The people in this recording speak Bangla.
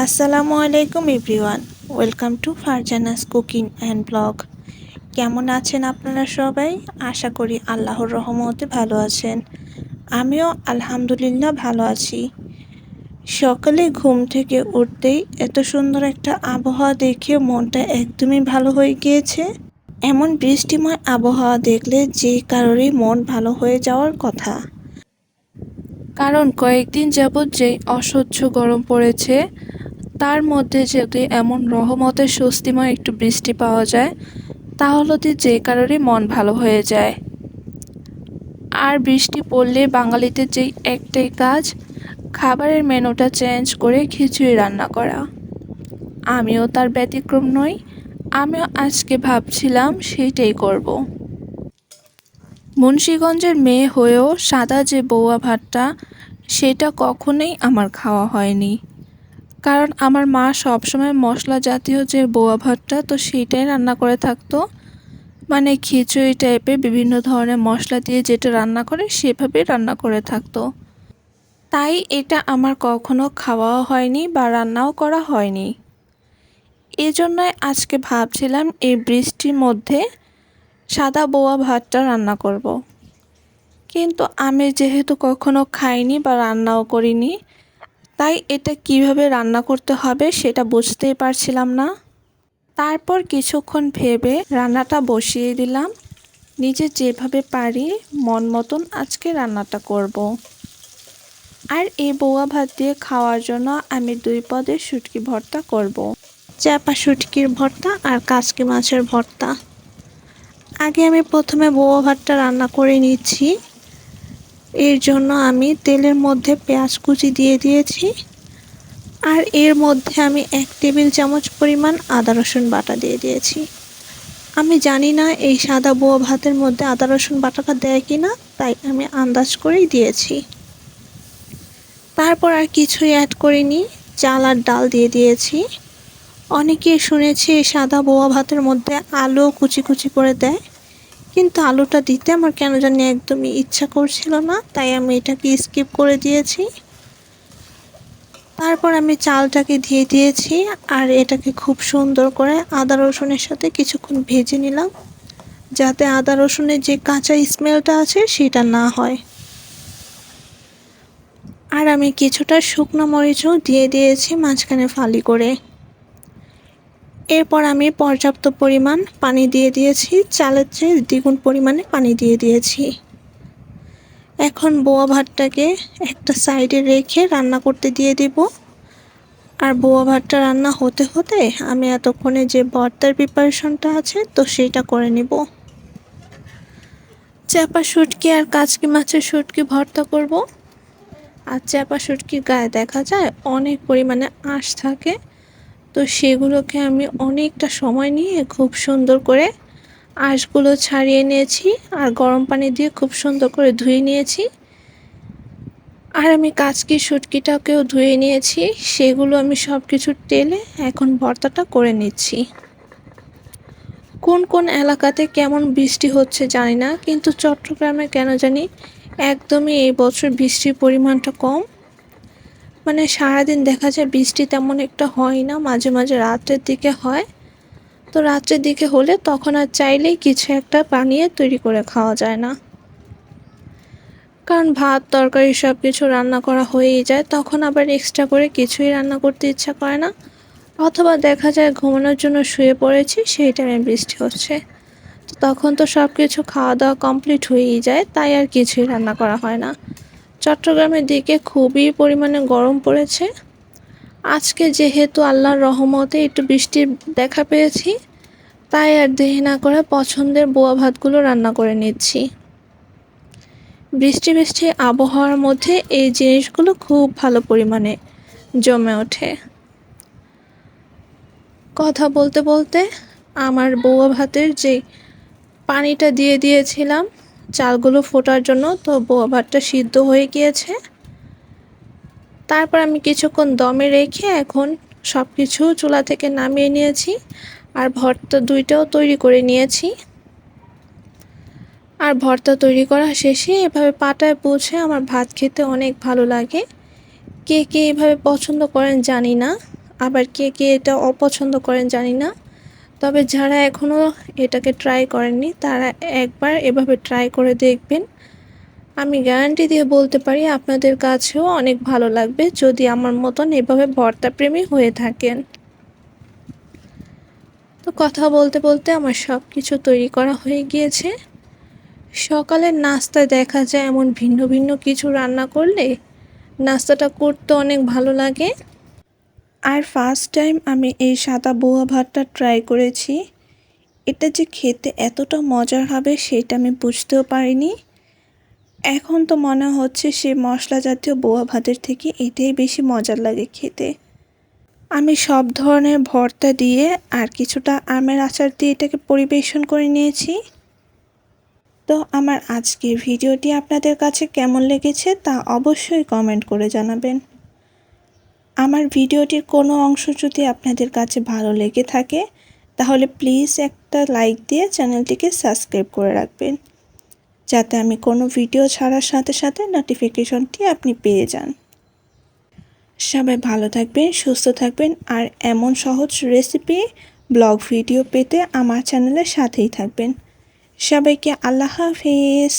আসসালামু আলাইকুম everyone. Welcome to Farzana's cooking and blog. কেমন আছেন আপনারা সবাই? আশা করি আল্লাহর রহমতে ভালো আছেন। আমিও আলহামদুলিল্লাহ ভালো আছি। সকালে ঘুম থেকে উঠতেই এত সুন্দর একটা আবহাওয়া দেখে মনটা একদমই ভালো হয়ে গিয়েছে। এমন বৃষ্টিময় আবহাওয়া দেখলে যে কারোরই মন ভালো হয়ে যাওয়ার কথা। কারণ কয়েকদিন যাবৎ যে অসহ্য গরম পড়েছে তার মধ্যে যদি এমন রহমতের স্বস্তিময় একটু বৃষ্টি পাওয়া যায়, তাহলে তো যে কারোরই মন ভালো হয়ে যায়। আর বৃষ্টি পড়লে বাঙালিদের যেই একটাই কাজ, খাবারের মেনুটা চেঞ্জ করে খিচুড়ি রান্না করা। আমিও তার ব্যতিক্রম নই, আমিও আজকে ভাবছিলাম সেইটাই করব। মুন্সীগঞ্জের মেয়ে হয়েও সাদা যে বৌয়া ভাতটা, সেটা কখনোই আমার খাওয়া হয়নি। কারণ আমার মা সবসময় মশলা জাতীয় যে বোয়া ভাতটা, তো সেইটাই রান্না করে থাকতো। মানে খিচুড়ি টাইপের বিভিন্ন ধরনের মশলা দিয়ে যেটা রান্না করে, সেভাবেই রান্না করে থাকতো। তাই এটা আমার কখনো খাওয়াও হয়নি বা রান্নাও করা হয়নি। এই জন্যই আজকে ভাবছিলাম এই বৃষ্টির মধ্যে সাদা বোয়া ভাতটা রান্না করব। কিন্তু আমি যেহেতু কখনো খাইনি বা রান্নাও করিনি তাই এটা কীভাবে রান্না করতে হবে সেটা বুঝতেই পারছিলাম না তারপর কিছুক্ষণ ভেবে রান্নাটা বসিয়ে দিলাম নিজে যেভাবে পারি মন মতন আজকে রান্নাটা করব। আর এই বৌয়া ভাত দিয়ে খাওয়ার জন্য আমি দুই পদের শুটকি ভর্তা করব। চাপা শুটকির ভর্তা আর কাচকি মাছের ভর্তা আগে আমি প্রথমে বৌয়া ভাতটা রান্না করে নিচ্ছি এর জন্য আমি তেলের মধ্যে পেঁয়াজ কুচি দিয়ে দিয়েছি। আর এর মধ্যে আমি এক টেবিল চামচ পরিমাণ আদা রসুন বাটা দিয়ে দিয়েছি। আমি জানি না এই সাদা বোয়া ভাতের মধ্যে আদা রসুন বাটাটা দেয় কি না তাই আমি আন্দাজ করেই দিয়েছি। তারপর আর কিছুই অ্যাড করিনি, চাল আর ডাল দিয়ে দিয়েছি। অনেকে শুনেছি সাদা বোয়া ভাতের মধ্যে আলু কুচি কুচি করে দেয়। কিন্তু আলুটা দিতে আমার কেন জানি একদমই ইচ্ছা করছিল না, তাই আমি এটাকে স্কিপ করে দিয়েছি। তারপর আমি চালটাকে দিয়ে দিয়েছি আর এটাকে খুব সুন্দর করে আদা রসুনের সাথে কিছুক্ষণ ভেজে নিলাম, যাতে আদা রসুনের যে কাঁচা স্মেলটা আছে সেটা না হয়। আর আমি কিছুটা শুকনো মরিচও দিয়ে দিয়েছি মাঝখানে ফালি করে। এরপর আমি পর্যাপ্ত পরিমাণ পানি দিয়ে দিয়েছি, চালের চেয়ে দ্বিগুণ পরিমাণে পানি দিয়ে দিয়েছি। এখন বোয়া ভাতটাকে একটা সাইডে রেখে রান্না করতে দিয়ে দিব। আর বোয়া ভাতটা রান্না হতে হতে আমি এতক্ষণে যে ভর্তার প্রিপারেশনটা আছে, তো সেইটা করে নিব। চাপা শুটকি আর কাচকি মাছের শুটকি ভর্তা করব। আর চাপা শুটকির গায়ে দেখা যায় অনেক পরিমাণে আঁশ থাকে। তো সেগুলোকে আমি অনেকটা সময় নিয়ে খুব সুন্দর করে আঁশগুলো ছাড়িয়ে নিয়েছি আর গরম পানি দিয়ে খুব সুন্দর করে ধুয়ে নিয়েছি। আর আমি কাচকি শুটকিটাকেও ধুয়ে নিয়েছি, সেগুলো আমি সব কিছু টেলে এখন ভর্তাটা করে নিচ্ছি। কোন কোন এলাকাতে কেমন বৃষ্টি হচ্ছে জানি না, কিন্তু চট্টগ্রামে কেন জানি একদমই এই বছর বৃষ্টির পরিমাণটা কম। মানে সারাদিন দেখা যায় বৃষ্টি তেমন একটা হয় না, মাঝে মাঝে রাত্রের দিকে হয়। তো রাত্রের দিকে হলে তখন আর চাইলেই কিছু একটা বানিয়ে তৈরি করে খাওয়া যায় না। কারণ ভাত, তরকারি সব কিছু রান্না করা হয়েই যায়, তখন আবার এক্সট্রা করে কিছুই রান্না করতে ইচ্ছা করে না। অথবা দেখা যায় ঘুমানোর জন্য শুয়ে পড়েছি, সেই টাইমে বৃষ্টি হচ্ছে। তো তখন তো সব কিছু খাওয়া দাওয়া কমপ্লিট হয়েই যায়, তাই আর কিছুই রান্না করা হয় না। চট্টগ্রামের দিকে খুবই পরিমাণে গরম পড়েছে। আজকে যেহেতু আল্লাহর রহমতে একটু বৃষ্টির দেখা পেয়েছি, তাই আর দেরি না করে পছন্দের বোয়া ভাতগুলো রান্না করে নিচ্ছি। বৃষ্টি বৃষ্টি আবহাওয়ার মধ্যে এই জিনিসগুলো খুব ভালো পরিমাণে জমে ওঠে। কথা বলতে বলতে আমার বৌয়া ভাতের যে পানিটা দিয়ে দিয়েছিলাম চালগুলো ফোটার জন্য তো ভাতটা সিদ্ধ হয়ে গিয়েছে। তারপর আমি কিছুক্ষণ দমে রেখে এখন সব কিছু চুলা থেকে নামিয়ে নিয়েছি আর ভর্তা দুইটাও তৈরি করে নিয়েছি। আর ভর্তা তৈরি করা শেষে এভাবে পাটায় পৌঁছে আমার ভাত খেতে অনেক ভালো লাগে। কে কে এভাবে পছন্দ করেন জানি না, আবার কে কে এটা অপছন্দ করেন জানি না। তবে যারা এখনও এটাকে ট্রাই করেননি, তারা একবার এভাবে ট্রাই করে দেখবেন। আমি গ্যারান্টি দিয়ে বলতে পারি আপনাদের কাছেও অনেক ভালো লাগবে যদি আমার মতন এভাবে ভর্তা প্রেমী হয়ে থাকেন। তো কথা বলতে বলতে আমার সব কিছু তৈরি করা হয়ে গিয়েছে। সকালের নাস্তায় দেখা যায় এমন ভিন্ন ভিন্ন কিছু রান্না করলে নাস্তাটা করতে অনেক ভালো লাগে। আর ফার্স্ট টাইম আমি এই সাদা বোয়া ভাতটা ট্রাই করেছি। এটা যে খেতে এতটা মজার হবে সেটা আমি বুঝতেও পারিনি। এখন তো মনে হচ্ছে সে মশলা জাতীয় বোয়া ভাতের থেকে এটাই বেশি মজার লাগে খেতে। আমি সব ধরনের ভর্তা দিয়ে আর কিছুটা আমের আচার দিয়ে এটাকে পরিবেশন করে নিয়েছি। তো আমার আজকের ভিডিওটি আপনাদের কাছে কেমন লেগেছে তা অবশ্যই কমেন্ট করে জানাবেন। আমার ভিডিওটির কোনো অংশ যদি আপনাদের কাছে ভালো লেগে থাকে, তাহলে প্লিজ একটা লাইক দিয়ে চ্যানেলটিকে সাবস্ক্রাইব করে রাখবেন। যাতে আমি কোনো ভিডিও ছাড়ার সাথে সাথে নোটিফিকেশনটি আপনি পেয়ে যান। সবাই ভালো থাকবেন, সুস্থ থাকবেন, আর এমন সহজ রেসিপি ব্লগ ভিডিও পেতে আমার চ্যানেলের সাথেই থাকবেন। সবাইকে আল্লাহ হাফিজ।